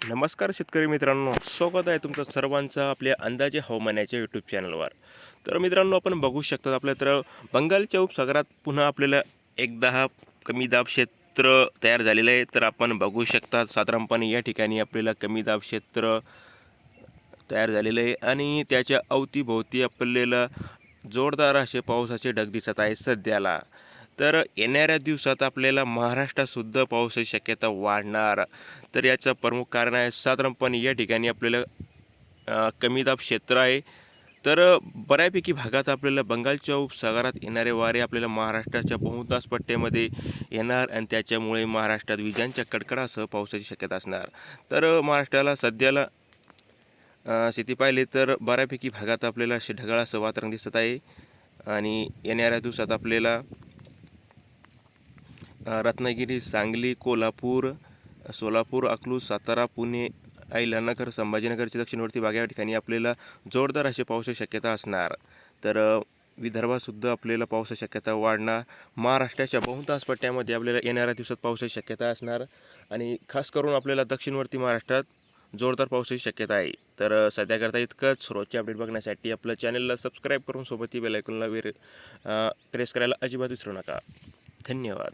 नमस्कार शेतकरी मित्रांनो स्वागत आहे तुमचं सर्वांचं आपल्या अंदाजे हवामानाच्या यूट्यूब चॅनलवर तर मित्रांनो आपण बघू शकतात आपल्या तर बंगालच्या उपसागरात पुन्हा आपल्याला एकदा हा कमी दाब क्षेत्र तयार झालेलं आहे. तर आपण बघू शकता साधारणपणे या ठिकाणी आपल्याला कमी दाब क्षेत्र तयार झालेलं आहे आणि त्याच्या अवतीभोवती आपल्याला जोरदार असे पावसाचे ढग दिसत आहे सध्याला. तर येणाऱ्या दिवसात आपल्याला महाराष्ट्रातसुद्धा पावसाची शक्यता वाढणार. तर याचं प्रमुख कारण आहे साधारणपणे या ठिकाणी आपल्याला कमी दाब क्षेत्र आहे. तर बऱ्यापैकी भागात आपल्याला बंगालच्या उपसागरात येणारे वारे आपल्याला महाराष्ट्राच्या बहुतांश पट्ट्यामध्ये येणार आणि त्याच्यामुळे महाराष्ट्रात विजांच्या कडकडासह पावसाची शक्यता असणार. तर महाराष्ट्राला सध्याला शेती स्थिती पाहिली तर बऱ्यापैकी भागात आपल्याला असे ढगाळासह असं वातावरण दिसत आहे. आणि येणाऱ्या दिवसात आपल्याला रत्नागिरी सांगली कोल्हापूर सोलापूर अकलूज सातारा पुणे अहिल्यानगर संभाजीनगरच्या दक्षिणवर्ती भाग या ठिकाणी आपल्याला जोरदार असे पावसाची शक्यता असणार. तर विदर्भातसुद्धा आपल्याला पावसाची शक्यता वाढणार. महाराष्ट्राच्या बहुतांश पट्ट्यामध्ये आपल्याला येणाऱ्या दिवसात पावसाची शक्यता असणार. आणि खास करून आपल्याला दक्षिणवर्ती महाराष्ट्रात जोरदार पावसाची शक्यता आहे. तर सध्याकरता इतकंच. रोजचे अपडेट बघण्यासाठी आपलं चॅनलला सबस्क्राईब करून सोबत बेल आयकॉनला वेर प्रेस करायला अजिबात विसरू नका. धन्यवाद.